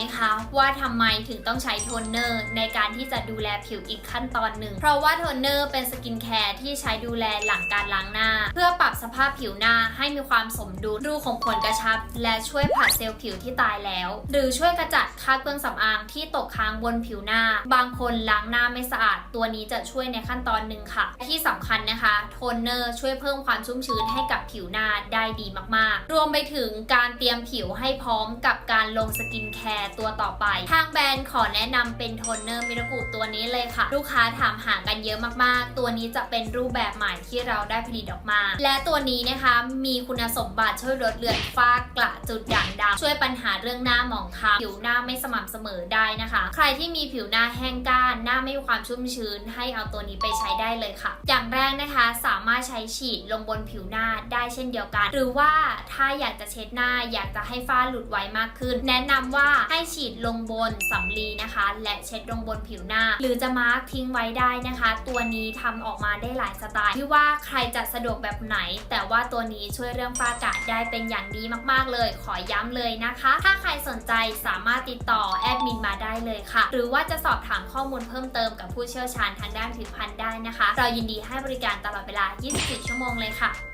ไหมคะ ว่าทำไมถึงต้องใช้โทนเนอร์ในการที่จะดูแลผิวอีกขั้นตอนหนึ่ง เพราะว่าโทนเนอร์เป็นสกินแคร์ที่ใช้ดูแลหลังการล้างหน้า เพื่อปรับสภาพผิวหน้าให้มีความสมดุลรูของขนกระชับ และช่วยผัดเซลล์ผิวที่ตายแล้ว หรือช่วยกระจัดคราบเครื่องสำอางที่ตกค้างบนผิวหน้า บางคนล้างหน้าไม่สะอาด ตัวนี้จะช่วยในขั้นตอนหนึ่งค่ะ ที่สำคัญนะคะ โทนเนอร์ช่วยเพิ่มความชุ่มชื้นให้กับผิวหน้าได้ดีมากๆ รวมไปถึงการเตรียมผิวให้พร้อมกับการลงสกินแคร์ตัวต่อไป ทางแบรนด์ขอแนะนำเป็นโทนเนอร์มิรากูตัวนี้เลยค่ะ ลูกค้าถามหากันเยอะมากๆ ตัวนี้จะเป็นรูปแบบใหม่ที่เราได้ผลิตออกมา และตัวนี้นะคะมีคุณสมบัติช่วยลดเลือนฝ้ากระจุดด่าง ดำช่วยปัญหาเรื่องหน้าหมองคล้ำผิวหน้าไม่สม่ำเสมอได้นะคะ ใครที่มีผิวหน้าแห้งก้าน หน้าไม่มีความชุ่มชื้น ให้เอาตัวนี้ไปใช้ได้เลยค่ะ อย่างแรกนะคะสามารถใช้ฉีดลงบนผิวหน้าได้เช่นเดียวกัน หรือว่าถ้าอยากจะเช็ดหน้าอยากจะให้ฝ้าหลุดไวมากขึ้น แนะนำว่าให้ฉีดลงบนสำลีนะคะ และเช็ดลงบนผิวหน้า หรือจะมาร์คทิ้งไว้ได้นะคะ ตัวนี้ทำออกมาได้หลายสไตล์ที่ว่าใครจะสะดวกแบบไหน แต่ว่าตัวนี้ช่วยเรื่องฝ้ากระได้เป็นอย่างดีมากๆเลย ขอย้ำเลยนะคะ ถ้าใครสนใจสามารถติดต่อแอดมินมาได้เลยค่ะ หรือว่าจะสอบถามข้อมูลเพิ่มเติมกับผู้เชี่ยวชาญทางด้านผิวพรรณได้นะคะ เรายินดีให้บริการตลอดเวลา 24 ชั่วโมงเลยค่ะ